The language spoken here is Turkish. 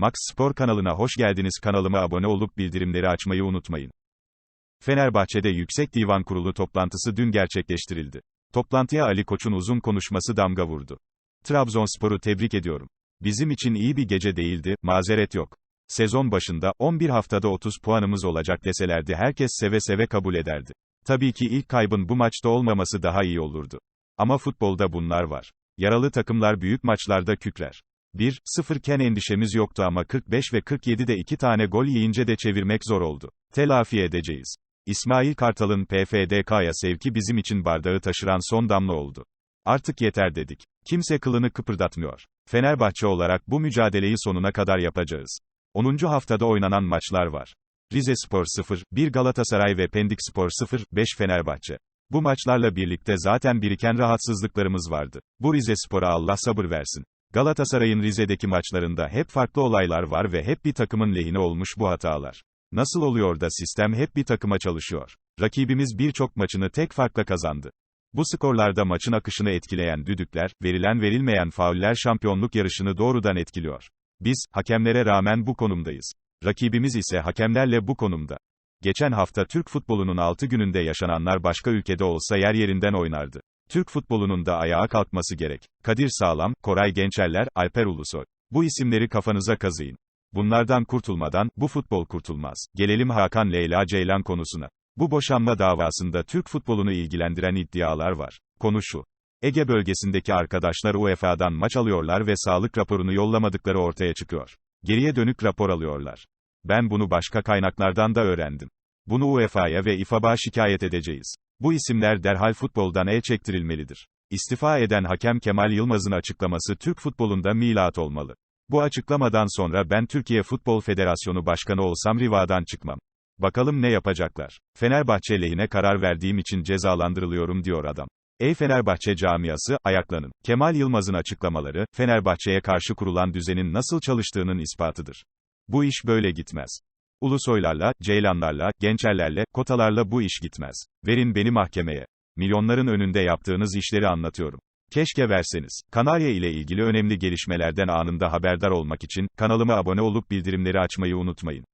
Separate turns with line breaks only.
Max Spor kanalına hoş geldiniz. Kanalıma abone olup bildirimleri açmayı unutmayın. Fenerbahçe'de Yüksek Divan Kurulu toplantısı dün gerçekleştirildi. Toplantıya Ali Koç'un uzun konuşması damga vurdu. Trabzonspor'u tebrik ediyorum. Bizim için iyi bir gece değildi, mazeret yok. Sezon başında 11 haftada 30 puanımız olacak deselerdi herkes seve seve kabul ederdi. Tabii ki ilk kaybın bu maçta olmaması daha iyi olurdu. Ama futbolda bunlar var. Yaralı takımlar büyük maçlarda kükrer. 1-0 iken endişemiz yoktu ama 45 ve 47'de iki tane gol yiyince de çevirmek zor oldu. Telafi edeceğiz. İsmail Kartal'ın PFDK'ya sevki bizim için bardağı taşıran son damla oldu. Artık yeter dedik. Kimse kılını kıpırdatmıyor. Fenerbahçe olarak bu mücadeleyi sonuna kadar yapacağız. 10. haftada oynanan maçlar var. Rize Spor 0, 1 Galatasaray ve Pendik Spor 0, 5 Fenerbahçe. Bu maçlarla birlikte zaten biriken rahatsızlıklarımız vardı. Bu Rize Spor'a Allah sabır versin. Galatasaray'ın Rize'deki maçlarında hep farklı olaylar var ve hep bir takımın lehine olmuş bu hatalar. Nasıl oluyor da sistem hep bir takıma çalışıyor? Rakibimiz birçok maçını tek farkla kazandı. Bu skorlarda maçın akışını etkileyen düdükler, verilen verilmeyen fauller şampiyonluk yarışını doğrudan etkiliyor. Biz, hakemlere rağmen bu konumdayız. Rakibimiz ise hakemlerle bu konumda. Geçen hafta Türk futbolunun 6 gününde yaşananlar başka ülkede olsa yer yerinden oynardı. Türk futbolunun da ayağa kalkması gerek. Kadir Sağlam, Koray Gençerler, Alper Ulusoy. Bu isimleri kafanıza kazıyın. Bunlardan kurtulmadan, bu futbol kurtulmaz. Gelelim Hakan Leyla Ceylan konusuna. Bu boşanma davasında Türk futbolunu ilgilendiren iddialar var. Konu şu. Ege bölgesindeki arkadaşlar UEFA'dan maç alıyorlar ve sağlık raporunu yollamadıkları ortaya çıkıyor. Geriye dönük rapor alıyorlar. Ben bunu başka kaynaklardan da öğrendim. Bunu UEFA'ya ve İFAB'a şikayet edeceğiz. Bu isimler derhal futboldan el çektirilmelidir. İstifa eden hakem Kemal Yılmaz'ın açıklaması Türk futbolunda milat olmalı. Bu açıklamadan sonra ben Türkiye Futbol Federasyonu Başkanı olsam Riva'dan çıkmam. Bakalım ne yapacaklar. Fenerbahçe lehine karar verdiğim için cezalandırılıyorum diyor adam. Ey Fenerbahçe camiası, ayaklanın. Kemal Yılmaz'ın açıklamaları, Fenerbahçe'ye karşı kurulan düzenin nasıl çalıştığının ispatıdır. Bu iş böyle gitmez. Ulusoylarla, Ceylanlarla, Gençerlerle, kotalarla bu iş gitmez. Verin beni mahkemeye. Milyonların önünde yaptığınız işleri anlatıyorum. Keşke verseniz. Kanarya ile ilgili önemli gelişmelerden anında haberdar olmak için, kanalıma abone olup bildirimleri açmayı unutmayın.